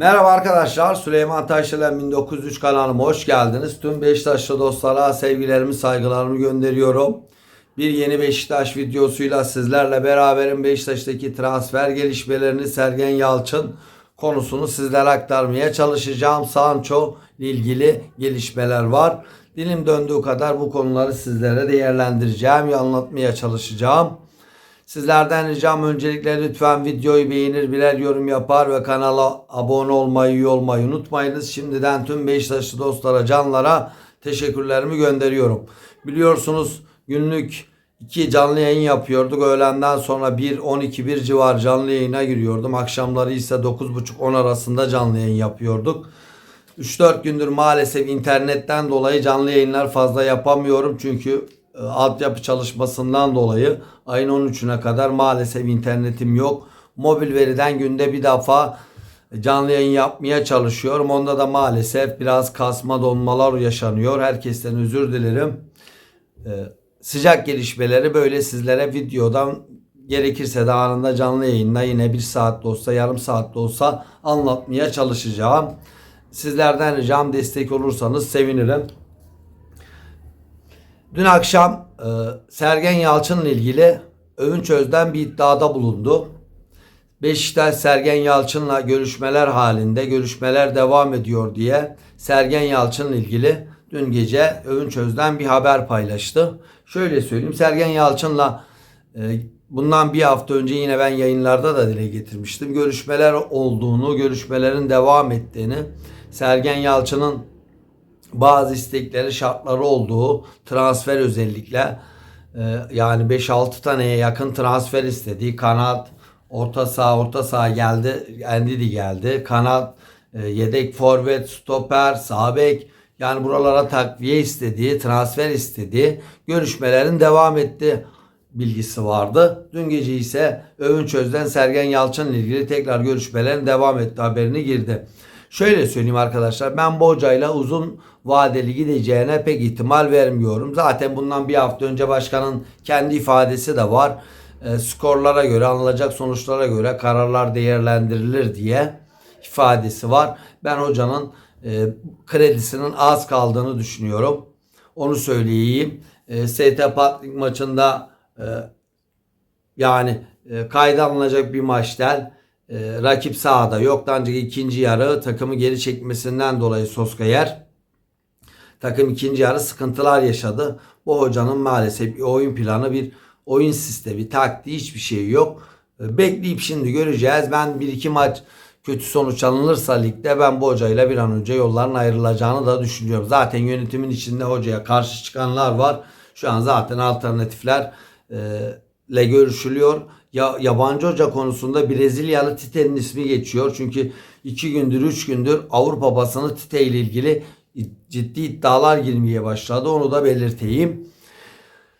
Merhaba arkadaşlar. Süleyman Taşdelen 1903 kanalıma hoş geldiniz. Tüm Beşiktaşlı dostlara sevgilerimi, saygılarımı gönderiyorum. Bir yeni Beşiktaş videosuyla sizlerle beraberim. Beşiktaş'taki transfer gelişmelerini Sergen Yalçın konusunu sizlere aktarmaya çalışacağım. Sancho ile ilgili gelişmeler var. Dilim döndüğü kadar bu konuları sizlere değerlendireceğim ve anlatmaya çalışacağım. Sizlerden ricam öncelikle lütfen videoyu beğenir, birer yorum yapar ve kanala abone olmayı, üye olmayı unutmayınız. Şimdiden tüm Beşiktaşlı dostlara, canlara teşekkürlerimi gönderiyorum. Biliyorsunuz günlük iki canlı yayın yapıyorduk. Öğlenden sonra 1, 12, 1 civar canlı yayına giriyordum. Akşamları ise 9.30-10 arasında canlı yayın yapıyorduk. 3-4 gündür maalesef internetten dolayı canlı yayınlar fazla yapamıyorum. Çünkü altyapı çalışmasından dolayı ayın 13'üne kadar maalesef internetim yok. Mobil veriden günde bir defa canlı yayın yapmaya çalışıyorum. Onda da maalesef biraz kasma donmalar yaşanıyor. Herkesten özür dilerim. E, sıcak gelişmeleri böyle sizlere videodan gerekirse de anında canlı yayında yine bir saat de olsa yarım saat de olsa anlatmaya çalışacağım. Sizlerden ricam destek olursanız sevinirim. Dün akşam e, Sergen Yalçın'la ilgili Övünç Özden bir iddiada bulundu. Beşiktaş Sergen Yalçın'la görüşmeler halinde görüşmeler devam ediyor diye Sergen Yalçın'la ilgili dün gece Övünç Özden bir haber paylaştı. Şöyle söyleyeyim Sergen Yalçın'la e, bundan bir hafta önce yine ben yayınlarda da dile getirmiştim. Görüşmeler olduğunu, görüşmelerin devam ettiğini, Sergen Yalçın'ın bazı istekleri şartları olduğu transfer özellikle e, yani 5-6 taneye yakın transfer istediği kanat orta saha orta saha geldi Endidi geldi kanat e, yedek forvet stoper sağ bek yani buralara takviye istediği transfer istediği görüşmelerin devam etti bilgisi vardı. Dün gece ise Övünç Özden Sergen Yalçın ile ilgili tekrar görüşmelerin devam etti haberini girdi. Şöyle söyleyeyim arkadaşlar ben bu hocayla uzun vadeli gideceğine pek ihtimal vermiyorum. Zaten bundan bir hafta önce başkanın kendi ifadesi de var. E, skorlara göre alınacak sonuçlara göre kararlar değerlendirilir diye ifadesi var. Ben hocanın e, kredisinin az kaldığını düşünüyorum. Onu söyleyeyim. E, ST Patrik maçında e, yani e, kayda alınacak bir maç değil. E, rakip sahada yok. Ancak ikinci yarı takımı geri çekmesinden dolayı Soskayer takım ikinci yarı sıkıntılar yaşadı. Bu hocanın maalesef bir oyun planı, bir oyun sistemi, taktiği hiçbir şey yok. E, bekleyip şimdi göreceğiz. Ben bir iki maç kötü sonuç alınırsa ligde ben bu hocayla bir an önce yolların ayrılacağını da düşünüyorum. Zaten yönetimin içinde hocaya karşı çıkanlar var. Şu an zaten alternatifler e, ile görüşülüyor. Ya, yabancı hoca konusunda Brezilyalı Tite'nin ismi geçiyor. Çünkü iki gündür, üç gündür Avrupa basını Tite ile ilgili ciddi iddialar girmeye başladı. Onu da belirteyim.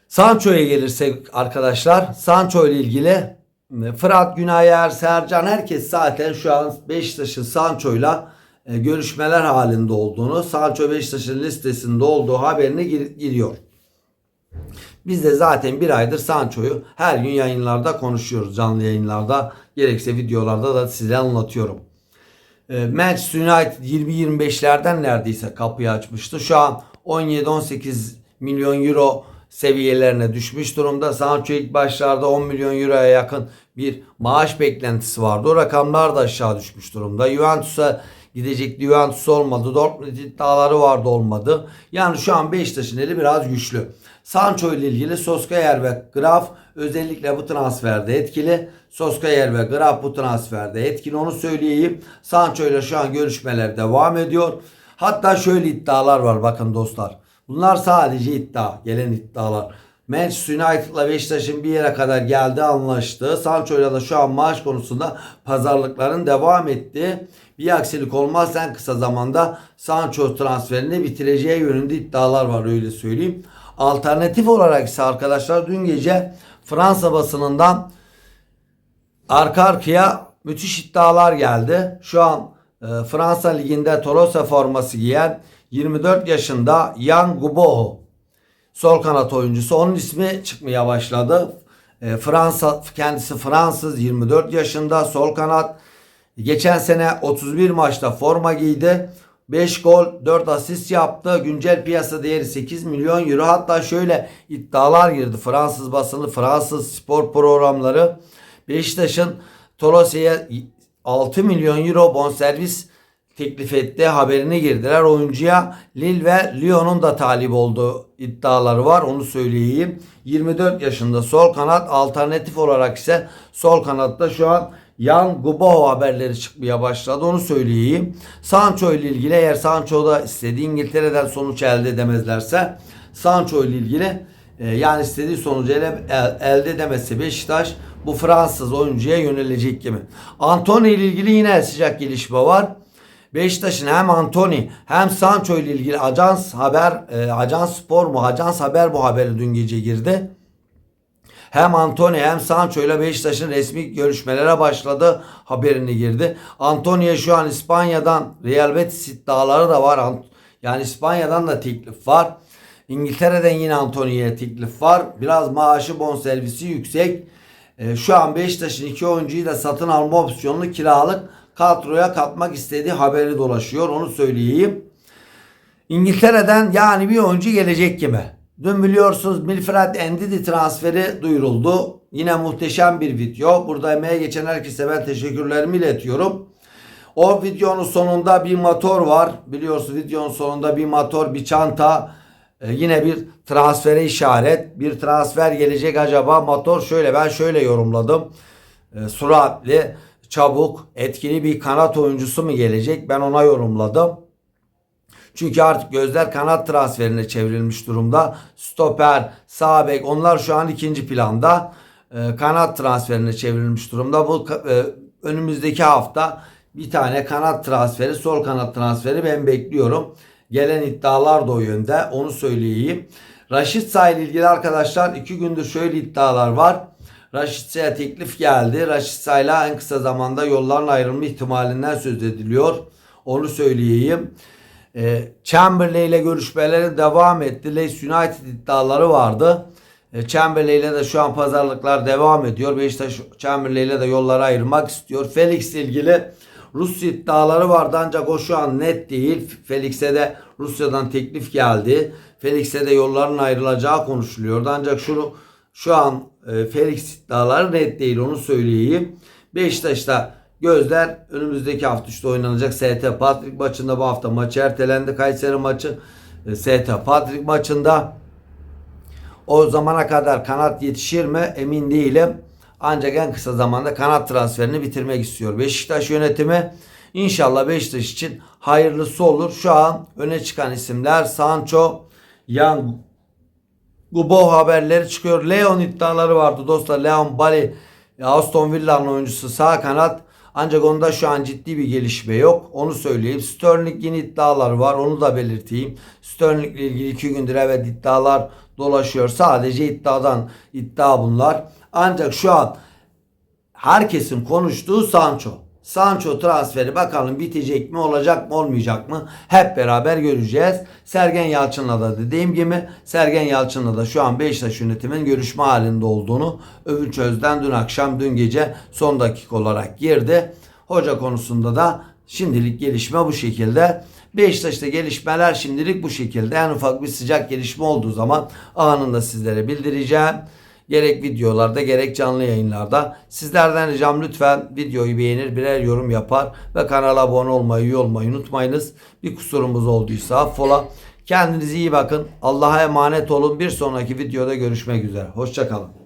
Sancho'ya gelirsek arkadaşlar. Sancho ile ilgili Fırat Günayer, Sercan herkes zaten şu an Beşiktaş'ın Sancho'yla e, görüşmeler halinde olduğunu, Sancho Beşiktaş'ın listesinde olduğu haberine gir- giriyor. Biz de zaten bir aydır Sancho'yu her gün yayınlarda konuşuyoruz. Canlı yayınlarda gerekse videolarda da size anlatıyorum. E, Manchester United 20-25'lerden neredeyse kapıyı açmıştı. Şu an 17-18 milyon euro seviyelerine düşmüş durumda. Sancho ilk başlarda 10 milyon euroya yakın bir maaş beklentisi vardı. O rakamlar da aşağı düşmüş durumda. Juventus'a gidecek Juventus olmadı. Dortmund iddiaları vardı olmadı. Yani şu an Beşiktaş'ın eli biraz güçlü. Sancho ile ilgili Soskayer ve Graf özellikle bu transferde etkili. Soskayer ve Graf bu transferde etkili onu söyleyeyim. Sancho ile şu an görüşmeler devam ediyor. Hatta şöyle iddialar var bakın dostlar. Bunlar sadece iddia, gelen iddialar. Manchester United'la Beşiktaş'ın bir yere kadar geldi anlaştı. Sancho'yla da şu an maaş konusunda pazarlıkların devam etti. Bir aksilik olmazsa kısa zamanda Sancho transferini bitireceği yönünde iddialar var öyle söyleyeyim. Alternatif olarak ise arkadaşlar dün gece Fransa basınından arka arkaya müthiş iddialar geldi. Şu an e, Fransa Ligi'nde Tolosa forması giyen 24 yaşında Yan Guboho sol kanat oyuncusu. Onun ismi çıkmaya başladı. E, Fransa kendisi Fransız 24 yaşında sol kanat Geçen sene 31 maçta forma giydi. 5 gol 4 asist yaptı. Güncel piyasa değeri 8 milyon euro. Hatta şöyle iddialar girdi. Fransız basını, Fransız spor programları. Beşiktaş'ın Tolosya'ya 6 milyon euro bonservis teklif etti. Haberini girdiler. Oyuncuya Lille ve Lyon'un da talip olduğu iddiaları var. Onu söyleyeyim. 24 yaşında sol kanat alternatif olarak ise sol kanatta şu an Yan Gubo haberleri çıkmaya başladı. Onu söyleyeyim. Sancho ile ilgili eğer Sancho da istediği İngiltere'den sonuç elde edemezlerse Sancho ile ilgili e, yani istediği sonucu ele, el- elde edemezse Beşiktaş bu Fransız oyuncuya yönelecek gibi. Anthony ile ilgili yine sıcak gelişme var. Beşiktaş'ın hem Anthony hem Sancho ile ilgili Ajans Haber, e, Ajans Spor mu, Ajans Haber bu haberi dün gece girdi. Hem Anthony hem Sancho ile Beşiktaş'ın resmi görüşmelere başladı. Haberini girdi. Anthony'ye şu an İspanya'dan Real Betis iddiaları da var. Yani İspanya'dan da teklif var. İngiltere'den yine Anthony'ye teklif var. Biraz maaşı bonservisi yüksek. Ee, şu an Beşiktaş'ın iki oyuncuyu da satın alma opsiyonlu kiralık kadroya katmak istediği haberi dolaşıyor. Onu söyleyeyim. İngiltere'den yani bir oyuncu gelecek gibi. Dün biliyorsunuz Milfred Ndidi transferi duyuruldu. Yine muhteşem bir video. Burada emeğe geçen herkese ben teşekkürlerimi iletiyorum. O videonun sonunda bir motor var. Biliyorsunuz videonun sonunda bir motor, bir çanta, e, yine bir transfere işaret. Bir transfer gelecek acaba motor şöyle ben şöyle yorumladım. E, süratli, çabuk, etkili bir kanat oyuncusu mu gelecek? Ben ona yorumladım. Çünkü artık gözler kanat transferine çevrilmiş durumda. Stoper, sağ bek onlar şu an ikinci planda. Ee, kanat transferine çevrilmiş durumda. Bu e, önümüzdeki hafta bir tane kanat transferi, sol kanat transferi ben bekliyorum. Gelen iddialar da o yönde. Onu söyleyeyim. Raşit Sağ ile ilgili arkadaşlar iki gündür şöyle iddialar var. Raşit Sağ'a teklif geldi. Raşit Sağ'la en kısa zamanda yolların ayrılma ihtimalinden söz ediliyor. Onu söyleyeyim. E, Chamberlain ile görüşmeleri devam etti. Leeds United iddiaları vardı. E, Chamberlain ile de şu an pazarlıklar devam ediyor. Beşiktaş Chamberlain ile de yolları ayırmak istiyor. Felix ile ilgili Rus iddiaları vardı ancak o şu an net değil. Felix'e de Rusya'dan teklif geldi. Felix'e de yolların ayrılacağı konuşuluyordu. Ancak şunu şu an e, Felix iddiaları net değil onu söyleyeyim. Beşiktaş'ta gözler önümüzdeki hafta işte oynanacak ST Patrick maçında bu hafta maçı ertelendi. Kayseri maçı e, ST Patrick maçında o zamana kadar kanat yetişir mi emin değilim. Ancak en kısa zamanda kanat transferini bitirmek istiyor. Beşiktaş yönetimi inşallah Beşiktaş için hayırlısı olur. Şu an öne çıkan isimler Sancho, Young, Gubo haberleri çıkıyor. Leon iddiaları vardı dostlar. Leon Bali Aston Villa'nın oyuncusu sağ kanat. Ancak onda şu an ciddi bir gelişme yok. Onu söyleyeyim. Sterling yine iddialar var. Onu da belirteyim. Sterling ile ilgili iki gündür evet iddialar dolaşıyor. Sadece iddiadan iddia bunlar. Ancak şu an herkesin konuştuğu Sancho. Sancho transferi bakalım bitecek mi olacak mı olmayacak mı hep beraber göreceğiz. Sergen Yalçın'la da dediğim gibi Sergen Yalçın'la da şu an Beşiktaş yönetimin görüşme halinde olduğunu Övünç Özden dün akşam dün gece son dakika olarak girdi. Hoca konusunda da şimdilik gelişme bu şekilde. Beşiktaş'ta gelişmeler şimdilik bu şekilde. En ufak bir sıcak gelişme olduğu zaman anında sizlere bildireceğim. Gerek videolarda gerek canlı yayınlarda. Sizlerden ricam lütfen videoyu beğenir birer yorum yapar ve kanala abone olmayı üye olmayı unutmayınız. Bir kusurumuz olduysa affola. Kendinize iyi bakın. Allah'a emanet olun. Bir sonraki videoda görüşmek üzere. Hoşçakalın.